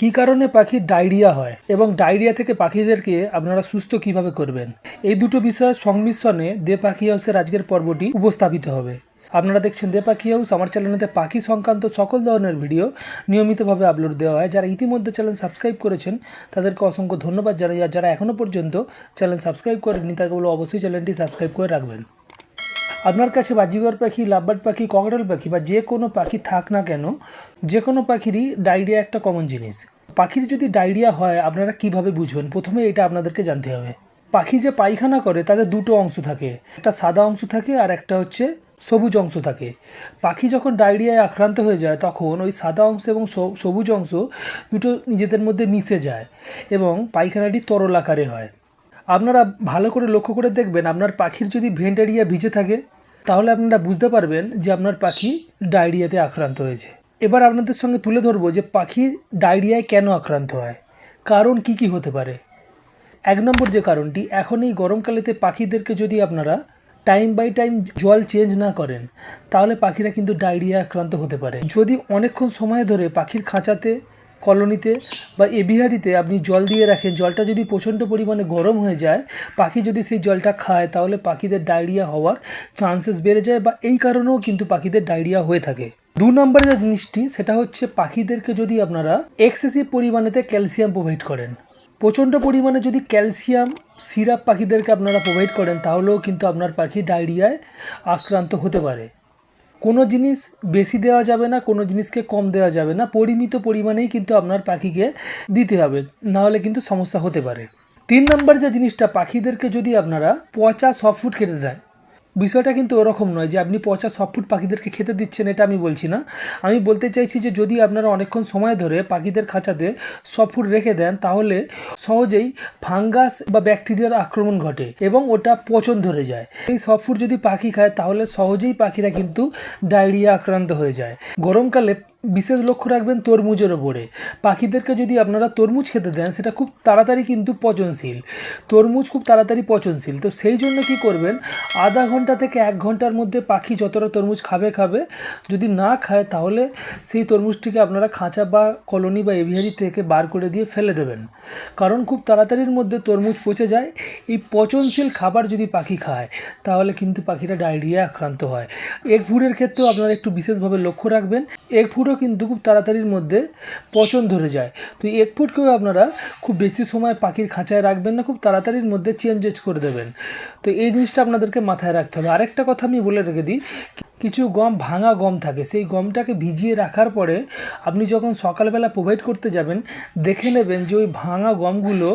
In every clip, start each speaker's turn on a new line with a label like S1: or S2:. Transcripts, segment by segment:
S1: কী কারণে পাখির ডায়রিয়া হয় এবং ডায়রিয়া থেকে পাখিদেরকে আপনারা সুস্থ কীভাবে করবেন? এই দুটো বিষয়ের সংমিশ্রণে দে পাখি হাউসের আজকের পর্বটি উপস্থাপিত হবে। আপনারা দেখছেন দে পাখি হাউস, আমার চ্যানেলেতে পাখি সংক্রান্ত সকল ধরনের ভিডিও নিয়মিতভাবে আপলোড দেওয়া হয়। যারা ইতিমধ্যে চ্যানেল সাবস্ক্রাইব করেছেন, তাদেরকে অসংখ্য ধন্যবাদ জানাই। আর যারা এখনও পর্যন্ত চ্যানেল সাবস্ক্রাইব করেননি তাদেরগুলো অবশ্যই চ্যানেলটি সাবস্ক্রাইব করে রাখবেন। আপনার কাছে বাজিগর পাখি লাভবার্ড পাখি ককটেল পাখি বা যে কোনো পাখি থাক না কেন, যে কোনো পাখিরই ডায়রিয়া একটা কমন জিনিস। পাখির যদি ডায়রিয়া হয়, আপনারা কীভাবে বুঝবেন? প্রথমে এটা আপনাদেরকে জানতে হবে। পাখি যে পায়খানা করে তাদের দুটো অংশ থাকে। একটা সাদা অংশ থাকে আর একটা হচ্ছে সবুজ অংশ থাকে। পাখি যখন ডায়রিয়ায় আক্রান্ত হয়ে যায়, তখন ওই সাদা অংশ এবং সবুজ অংশ দুটো নিজেদের মধ্যে মিশে যায় এবং পায়খানাটি তরল আকারে হয়। আপনারা ভালো করে লক্ষ্য করে দেখবেন আপনার পাখির যদি ভেন্টেরিয়া ভিজে থাকে, তাহলে আপনারা বুঝতে পারবেন যে আপনার পাখি ডায়রিয়াতে আক্রান্ত হয়েছে। এবার আপনাদের সঙ্গে তুলে ধরবো যে পাখির ডায়রিয়ায় কেন আক্রান্ত হয়, কারণ কি কি হতে পারে। এক নম্বর যে কারণটি, এখন এই গরমকালেতে পাখিদেরকে যদি আপনারা টাইম বাই টাইম জল চেঞ্জ না করেন, তাহলে পাখিরা কিন্তু ডায়রিয়া আক্রান্ত হতে পারে। যদি অনেকক্ষণ সময় ধরে পাখির খাঁচাতে কলোনিতে বা এবিহারিতে আপনি জল দিয়ে রাখেন, জলটা যদি প্রচণ্ড পরিমাণে গরম হয়ে যায়, পাখি যদি সেই জলটা খায়, তাহলে পাখিদের ডায়রিয়া হওয়ার চান্সেস বেড়ে যায় বা এই কারণেও কিন্তু পাখিদের ডায়রিয়া হয়ে থাকে। দু নম্বরের যে জিনিসটি, সেটা হচ্ছে পাখিদেরকে যদি আপনারা এক্সেসিভ পরিমাণেতে ক্যালসিয়াম প্রোভাইড করেন। প্রচণ্ড পরিমাণে যদি ক্যালসিয়াম সিরাপ পাখিদেরকে আপনারা প্রোভাইড করেন, তাহলেও কিন্তু আপনার পাখি ডায়রিয়ায় আক্রান্ত হতে পারে। কোনো জিনিস বেশি দেওয়া যাবে না, কোনো জিনিসকে কম দেওয়া যাবে না, পরিমিত পরিমাণেই কিন্তু আপনার পাখিকে দিতে হবে, নাহলে কিন্তু সমস্যা হতে পারে। তিন নম্বর যে জিনিসটা, পাখিদেরকে যদি আপনারা পচা সফট ফুড খেতে দেন বিষয়টা কিন্তু ওরকম নয় যে আপনি পচা সফট পাখিদেরকে খেতে দিচ্ছেন, এটা আমি বলছি না। আমি বলতে চাইছি যে যদি আপনারা অনেকক্ষণ সময় ধরে পাখিদের খাঁচাতে সফট রেখে দেন, তাহলে সহজেই ফাঙ্গাস বা ব্যাকটেরিয়ার আক্রমণ ঘটে এবং ওটা পচন ধরে যায়। এই সফট যদি পাখি খায়, তাহলে সহজেই পাখিরা কিন্তু ডায়রিয়া আক্রান্ত হয়ে যায়। গরমকালে বিশেষ লক্ষ্য রাখবেন তরমুজের ওপরে। পাখিদেরকে যদি আপনারা তরমুজ খেতে দেন, সেটা খুব তাড়াতাড়ি কিন্তু পচনশীল। তরমুজ খুব তাড়াতাড়ি পচনশীল। তো সেই জন্য কি করবেন, আধা ঘণ্টা থেকে এক ঘণ্টার মধ্যে পাখি যতটা তরমুজ খাবে খাবে। যদি না খায়, তাহলে সেই তরমুজটিকে আপনারা খাঁচা বা কলোনি বা এভিয়ারি থেকে বার করে দিয়ে ফেলে দেবেন। কারণ খুব তাড়াতাড়ির মধ্যে তরমুজ পচে যায়। এই পচনশীল খাবার যদি পাখি খায়, তাহলে কিন্তু পাখিরা ডায়রিয়া আক্রান্ত হয়। এগ ফুডের ক্ষেত্রেও আপনারা একটু বিশেষভাবে লক্ষ্য রাখবেন। এগ ফুডও কিন্তু খুব তাড়াতাড়ির মধ্যে পচন ধরে যায়। তো এগ ফুডকেও আপনারা খুব বেশি সময় পাখির খাঁচায় রাখবেন না, খুব তাড়াতাড়ির মধ্যে চেঞ্জেস করে দেবেন। তো এই জিনিসটা আপনাদেরকে মাথায় রাখতে হবে। আরেকটা কথা আমি বলে রেখে দিই, কিছু গম, ভাঙা গম থাকে, সেই গমটাকে ভিজিয়ে রাখার পরে আপনি যখন সকালবেলা প্রোভাইড করতে যাবেন, দেখে নেবেন যে ওই ভাঙা গমগুলো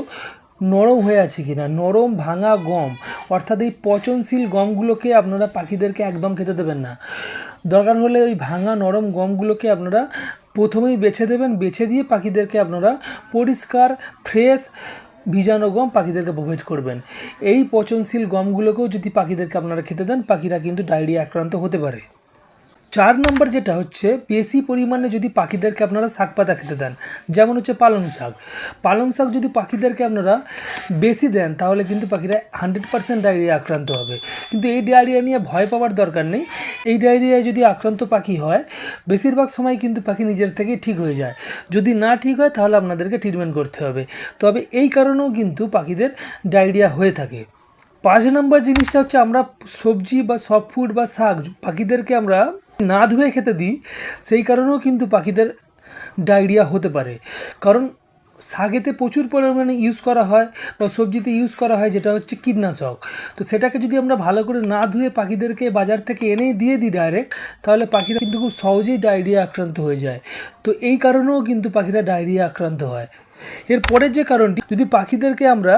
S1: নরম হয়ে আছে কিনা। নরম, ভাঙা গম, অর্থাৎ এই পচনশীল গমগুলোকে আপনারা পাখিদেরকে একদম খেতে দেবেন না। দরকার হলে ওই ভাঙা নরম গমগুলোকে আপনারা প্রথমেই বেছে দেবেন, বেছে দিয়ে পাখিদেরকে আপনারা পরিষ্কার, ফ্রেশ ভিজানো গম পাখিদেরকে প্রোভাইড করবেন। এই পচনশীল গমগুলোকেও যদি পাখিদেরকে আপনারা খেতে দেন, পাখিরা কিন্তু ডায়রিয়া আক্রান্ত হতে পারে। চার নম্বর যেটা হচ্ছে, বেশি পরিমাণে যদি পাখিদেরকে আপনারা শাক পাতা খেতে দেন, যেমন হচ্ছে পালং শাক। পালং শাক যদি পাখিদেরকে আপনারা বেশি দেন, তাহলে কিন্তু পাখিরা হান্ড্রেড পার্সেন্ট ডায়রিয়া আক্রান্ত হবে। কিন্তু এই ডায়রিয়া নিয়ে ভয় পাওয়ার দরকার নেই। এই ডায়রিয়ায় যদি আক্রান্ত পাখি হয়, বেশিরভাগ সময় কিন্তু পাখি নিজের থেকে ঠিক হয়ে যায়। যদি না ঠিক হয়, তাহলে আপনাদেরকে ট্রিটমেন্ট করতে হবে। তবে এই কারণেও কিন্তু পাখিদের ডায়রিয়া হয়ে থাকে। পাঁচ নম্বর জিনিসটা হচ্ছে আমরা সবজি বা সফট ফুড বা শাক পাখিদেরকে আমরা না ধুয়ে খেতে দিই, সেই কারণেও কিন্তু পাখিদের ডায়রিয়া হতে পারে। কারণ শাকেতে প্রচুর পরিমাণে ইউজ করা হয় বা সবজিতে ইউজ করা হয় যেটা হচ্ছে কীটনাশক। তো সেটাকে যদি আমরা ভালো করে না ধুয়ে পাখিদেরকে বাজার থেকে এনেই দিয়ে দিই ডাইরেক্ট তাহলে পাখিরা কিন্তু খুব সহজেই ডায়রিয়া আক্রান্ত হয়ে যায়। তো এই কারণেও কিন্তু পাখিরা ডায়রিয়া আক্রান্ত হয়। এর পরের যে কারণটি, যদি পাখিদেরকে আমরা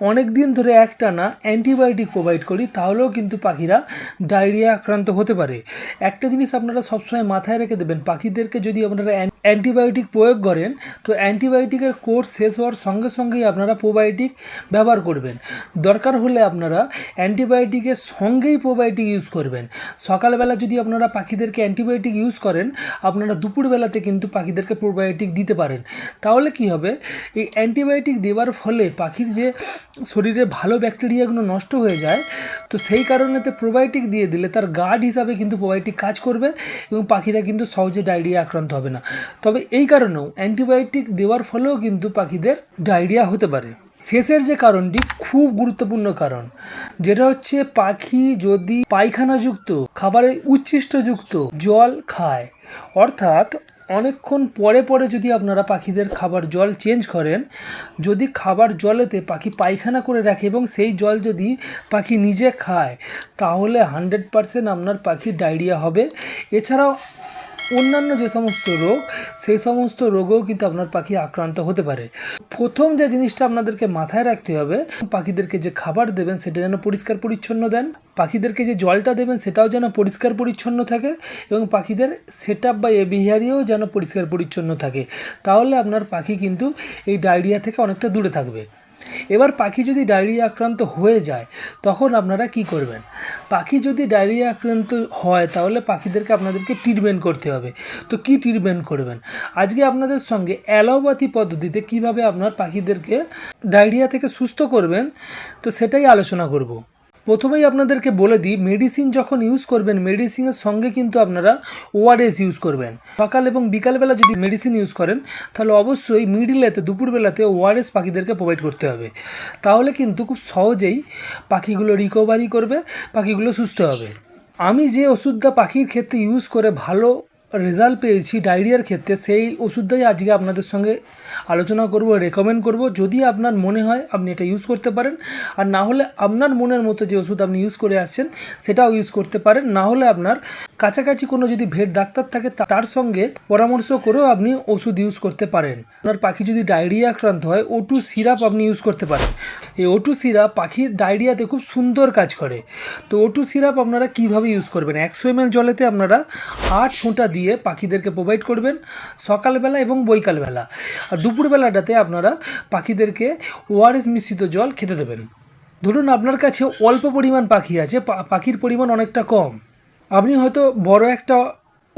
S1: অনেক দিন ধরে একটানা অ্যান্টিবায়োটিক প্রোভাইড করি, তাহলেও কিন্তু পাখিরা ডায়রিয়া আক্রান্ত হতে পারে। একটা জিনিস আপনারা সবসময় মাথায় রেখে দেবেন, পাখিদেরকে যদি আপনারা অ্যান্টিবায়োটিক প্রয়োগ করেন, তো অ্যান্টিবায়োটিকের কোর্স শেষ হওয়ার সঙ্গে সঙ্গেই আপনারা প্রোবায়োটিক ব্যবহার করবেন। দরকার হলে আপনারা অ্যান্টিবায়োটিকের সঙ্গেই প্রোবায়োটিক ইউজ করবেন। সকালবেলা যদি আপনারা পাখিদেরকে অ্যান্টিবায়োটিক ইউজ করেন, আপনারা দুপুরবেলাতে কিন্তু পাখিদেরকে প্রোবায়োটিক দিতে পারেন। তাহলে কি হবে? এই অ্যান্টিবায়োটিক দেওয়ার ফলে পাখির যে শরীরে ভালো ব্যাকটেরিয়াগুলো নষ্ট হয়ে যায়, তো সেই কারণেতে প্রোবায়োটিক দিয়ে দিলে তার গার্ড হিসাবে কিন্তু প্রোবায়োটিক কাজ করবে এবং পাখিরা কিন্তু সহজে ডায়রিয়া আক্রান্ত হবে না। তবে এই কারণেও অ্যান্টিবায়োটিক দেওয়ার ফলেও কিন্তু পাখিদের ডায়রিয়া হতে পারে। শেষের যে কারণটি খুব গুরুত্বপূর্ণ কারণ, যেটা হচ্ছে পাখি যদি পায়খানাযুক্ত, খাবারে উচ্ছিষ্টযুক্ত জল খায়, অর্থাৎ অনেকক্ষণ পরে পরে যদি আপনারা পাখিদের খাবার জল চেঞ্জ করেন, যদি খাবার জলেতে পাখি পায়খানা করে রাখে এবং সেই জল যদি পাখি নিজে খায়, তাহলে হান্ড্রেড পারসেন্ট আপনার পাখির ডায়রিয়া হবে। এছাড়াও অন্যান্য যে সমস্ত রোগ, সেই সমস্ত রোগেও কিন্তু আপনার পাখি আক্রান্ত হতে পারে। প্রথম যে জিনিসটা আপনাদেরকে মাথায় রাখতে হবে, পাখিদেরকে যে খাবার দেবেন সেটা যেন পরিষ্কার পরিচ্ছন্ন দেন। পাখিদেরকে যে জলটা দেবেন সেটাও যেন পরিষ্কার পরিচ্ছন্ন থাকে এবং পাখিদের সেট আপ বা এ বিহেভিয়ারিও যেন পরিষ্কার পরিচ্ছন্ন থাকে। তাহলে আপনার পাখি কিন্তু এই ডায়রিয়া থেকে অনেকটা দূরে থাকবে। এবার পাখি যদি ডায়রিয়া আক্রান্ত হয়ে যায়, তখন আপনারা কি করবেন? পাখি যদি ডায়রিয়া আক্রান্ত হয়, তাহলে পাখিদেরকে আপনাদেরকে ট্রিটমেন্ট করতে হবে। তো কি ট্রিটমেন্ট করবেন? আজকে আপনাদের সঙ্গে অ্যালোপ্যাথি পদ্ধতিতে কীভাবে আপনার পাখিদেরকে ডায়রিয়া থেকে সুস্থ করবেন, তো সেটাই আলোচনা করব। প্রথমেই আপনাদেরকে বলে দিই মেডিসিন যখন ইউজ করবেন মেডিসিনের সঙ্গে কিন্তু আপনারা ওআরএস ইউজ করবেন। সকাল এবং বিকালবেলা যদি মেডিসিন ইউজ করেন, তাহলে অবশ্যই মিডিলেতে দুপুরবেলাতে ওআরএস পাখিদেরকে প্রোভাইড করতে হবে। তাহলে কিন্তু খুব সহজেই পাখিগুলো রিকভারি করবে, পাখিগুলো সুস্থ হবে। আমি যে ওষুধটা পাখির ক্ষেত্রে ইউজ করে ভালো রেজাল্ট পেয়েছি ডায়রিয়ার ক্ষেত্রে, সেই ওষুধটাই আজকে আপনাদের সঙ্গে আলোচনা করব রেকমেন্ড করব। যদি আপনার মনে হয় আপনি এটা ইউজ করতে পারেন, আর না হলে আপনার মনের মতো যে ওষুধ আপনি ইউজ করে আসছেন, সেটাও ইউজ করতে পারেন। না হলে আপনার কাছাকাছি কোনো যদি ভেট ডাক্তার থাকে তার সঙ্গে পরামর্শ করেও আপনি ওষুধ ইউজ করতে পারেন। আপনার পাখি যদি ডায়রিয়া আক্রান্ত হয় ওটু সিরাপ আপনি ইউজ করতে পারেন। এই ওটু সিরাপ পাখির ডায়রিয়াতে খুব সুন্দর কাজ করে। তো ওটু সিরাপ আপনারা কীভাবে ইউজ করবেন? একশো এম জলেতে আপনারা আট ফোঁটা দিয়ে পাখিদেরকে প্রোভাইড করবেন সকালবেলা এবং বৈকালবেলা। আর দুপুরবেলাটাতে আপনারা পাখিদেরকে ওআরএস মিশ্রিত জল খেতে দেবেন। ধরুন আপনার কাছে অল্প পরিমাণ পাখি আছে পাখির পরিমাণ অনেকটা কম। আপনি হয়তো বড় একটা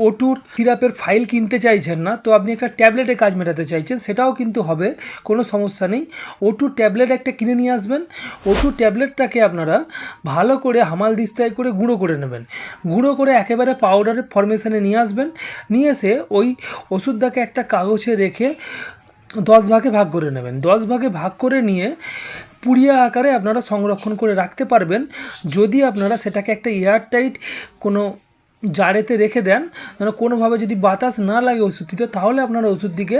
S1: ওটুর সিরাপের ফাইল কিনতে চাইছেন না, তো আপনি একটা ট্যাবলেটে কাজ মেটাতে চাইছেন, সেটাও কিন্তু হবে, কোনো সমস্যা নেই। ওটুর ট্যাবলেট একটা কিনে নিয়ে আসবেন ওটুর ট্যাবলেটটাকে আপনারা ভালো করে হামাল দিস্তায় করে গুঁড়ো করে নেবেন। গুঁড়ো করে একেবারে পাউডারের ফরমেশানে নিয়ে আসবেন, নিয়ে এসে ওই ওষুধটাকে একটা কাগজে রেখে দশ ভাগে ভাগ করে নেবেন। দশ ভাগে ভাগ করে নিয়ে পুড়িয়া আকারে আপনারা সংরক্ষণ করে রাখতে পারবেন। যদি আপনারা সেটাকে একটা এয়ারটাইট কোনো জারেতে রেখে দেন, যেন কোনোভাবে যদি বাতাস না লাগে ওষুধটিতে, তাহলে আপনারা ওষুধটিকে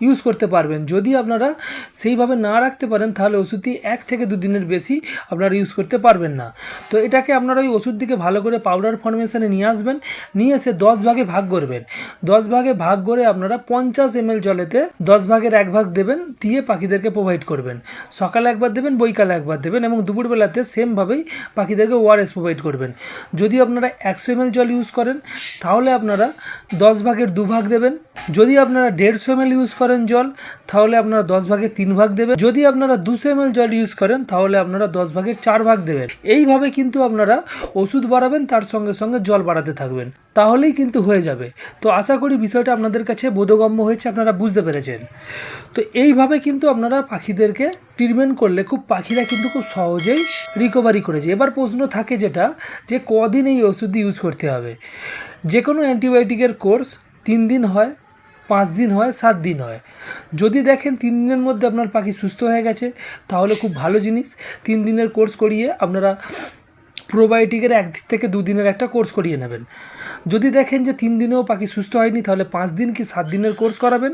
S1: ইউজ করতে পারবেন। যদি আপনারা সেইভাবে না রাখতে পারেন, তাহলে ওষুধটি এক থেকে দু দিনের বেশি আপনারা ইউজ করতে পারবেন না। তো এটাকে আপনারা ওই ওষুধটিকে ভালো করে পাউডার ফরমেশনে নিয়ে আসবেন, নিয়ে এসে দশ ভাগে ভাগ করবেন। দশ ভাগে ভাগ করে আপনারা পঞ্চাশ এম জলেতে দশ ভাগের এক ভাগ দেবেন, দিয়ে পাখিদেরকে প্রোভাইড করবেন। সকালে একবার দেবেন, বৈকালে একবার দেবেন, এবং দুপুরবেলাতে সেমভাবেই পাখিদেরকে ওআরএস প্রোভাইড করবেন। যদি আপনারা একশো এম জল ইউজ করেন, তাহলে আপনারা দশ ভাগের দু ভাগ দেবেন। যদি আপনারা দেড়শো এম ইউজ করেন জল, তাহলে আপনারা দশ ভাগের তিন ভাগ দেবেন। যদি আপনারা দুশো এম জল ইউজ করেন, তাহলে আপনারা দশ ভাগের চার ভাগ দেবেন। এইভাবে কিন্তু আপনারা ওষুধ বাড়াবেন, তার সঙ্গে সঙ্গে জল বাড়াতে থাকবেন। তাহলেই কিন্তু হয়ে যাবে। তো আশা করি বিষয়টা আপনাদের কাছে বোধগম্য হয়েছে, আপনারা বুঝতে পেরেছেন। তো এইভাবে কিন্তু আপনারা পাখিদেরকে ট্রিটমেন্ট করলে খুব পাখিরা কিন্তু খুব সহজেই রিকভারি করেছে এবার প্রশ্ন থাকে যেটা, যে কদিন এই ওষুধ ইউজ করতে হবে? যে কোনো অ্যান্টিবায়োটিকের কোর্স তিন দিন হয়, পাঁচ দিন হয়, সাত দিন হয়। যদি দেখেন তিন দিনের মধ্যে আপনার পাখি সুস্থ হয়ে গেছে, তাহলে খুব ভালো জিনিস। তিন দিনের কোর্স করিয়ে আপনারা প্রোবায়োটিকের এক থেকে দুদিনের একটা কোর্স করিয়ে নেবেন। যদি দেখেন যে তিন দিনেও পাখি সুস্থ হয়নি, তাহলে পাঁচ দিন কি সাত দিনের কোর্স করাবেন?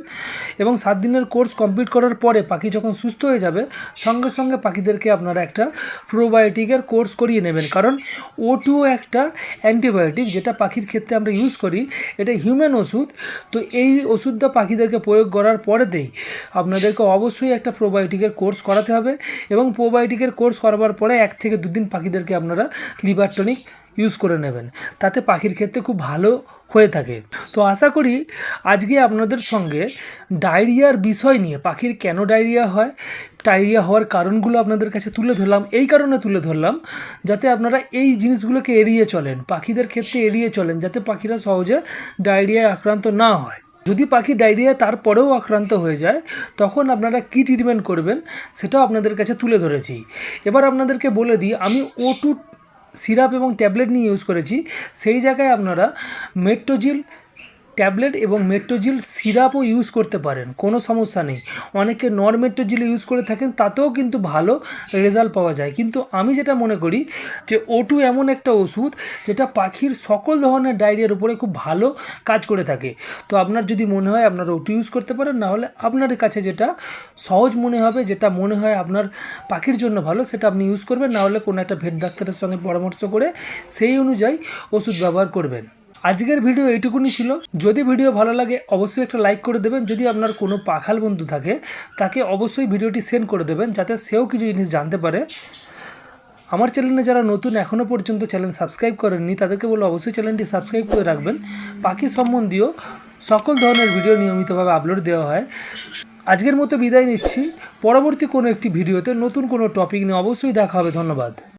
S1: এবং সাত দিনের কোর্স কমপ্লিট করার পরে পাখি যখন সুস্থ হয়ে যাবে, সঙ্গে সঙ্গে পাখিদেরকে আপনারা একটা প্রোবায়োটিকের কোর্স করিয়ে নেবেন। কারণ ও টু একটা অ্যান্টিবায়োটিক যেটা পাখির ক্ষেত্রে আমরা ইউজ করি, এটা হিউম্যান ওষুধ। তো এই ওষুধটা পাখিদেরকে প্রয়োগ করার পরে পরেতেই আপনাদেরকে অবশ্যই একটা প্রোবায়োটিকের কোর্স করাতে হবে। এবং প্রোবায়োটিকের কোর্স করাবার পরে এক থেকে দুদিন পাখিদেরকে আপনারা লিভার টনিক ইউজ করে নেবেন। তাতে পাখির ক্ষেত্রে খুব ভালো হয়ে থাকে। তো আশা করি আজকে আপনাদের সঙ্গে ডায়রিয়ার বিষয় নিয়ে, পাখির কেন ডায়রিয়া হয়, ডায়রিয়া হওয়ার কারণগুলো আপনাদের কাছে তুলে ধরলাম, এই কারণে তুলে ধরলাম, যাতে আপনারা এই জিনিসগুলোকে এড়িয়ে চলেন, পাখিদের ক্ষেত্রে এড়িয়ে চলেন, যাতে পাখিরা সহজে ডায়রিয়ায় আক্রান্ত না হয়। যদি পাখি ডায়রিয়া তারপরেও আক্রান্ত হয়ে যায়, তখন আপনারা কী ট্রিটমেন্ট করবেন, সেটাও আপনাদের কাছে তুলে ধরেছি। এবার আপনাদেরকে বলে দিই, আমি ও টু সিরাপ এবং ট্যাবলেট নিয়ে ইউজ করেছি। সেই জায়গায় আপনারা মেট্রোজিল ট্যাবলেট এবং মেট্রোজিল সিরাপও ইউজ করতে পারেন, কোনো সমস্যা নেই। অনেকে নর মেট্রোজিল ইউজ করে থাকেন, তাতেও কিন্তু ভালো রেজাল্ট পাওয়া যায়। কিন্তু আমি যেটা মনে করি যে ওটু এমন একটা ওষুধ যেটা পাখির সকল ধরনের ডায়রিয়ার উপরে খুব ভালো কাজ করে থাকে। তো আপনার যদি মনে হয় আপনার ওটু ইউজ করতে পারেন, নাহলে আপনার কাছে যেটা সহজ মনে হবে, যেটা মনে হয় আপনার পাখির জন্য ভালো, সেটা আপনি ইউজ করবেন। নাহলে কোনো একটা ভেট ডাক্তারের সঙ্গে পরামর্শ করে সেই অনুযায়ী ওষুধ ব্যবহার করবেন। আজকের ভিডিও এইটুকুনি ছিল। যদি ভিডিও ভালো লাগে, অবশ্যই একটা লাইক করে দেবেন। যদি আপনার কোনো পাখাল বন্ধু থাকে, তাকে অবশ্যই ভিডিওটি সেন্ড করে দেবেন, যাতে সেও কিছু জিনিস জানতে পারে। আমার চ্যানেলে যারা নতুন এখনও পর্যন্ত চ্যানেল সাবস্ক্রাইব করেননি, তাদেরকে বলে অবশ্যই চ্যানেলটি সাবস্ক্রাইব করে রাখবেন। পাখি সম্বন্ধীয় সকল ধরনের ভিডিও নিয়মিতভাবে আপলোড দেওয়া হয়। আজকের মতো বিদায় নিচ্ছি। পরবর্তী কোনো একটি ভিডিওতে নতুন কোনো টপিক নিয়ে অবশ্যই দেখা হবে। ধন্যবাদ।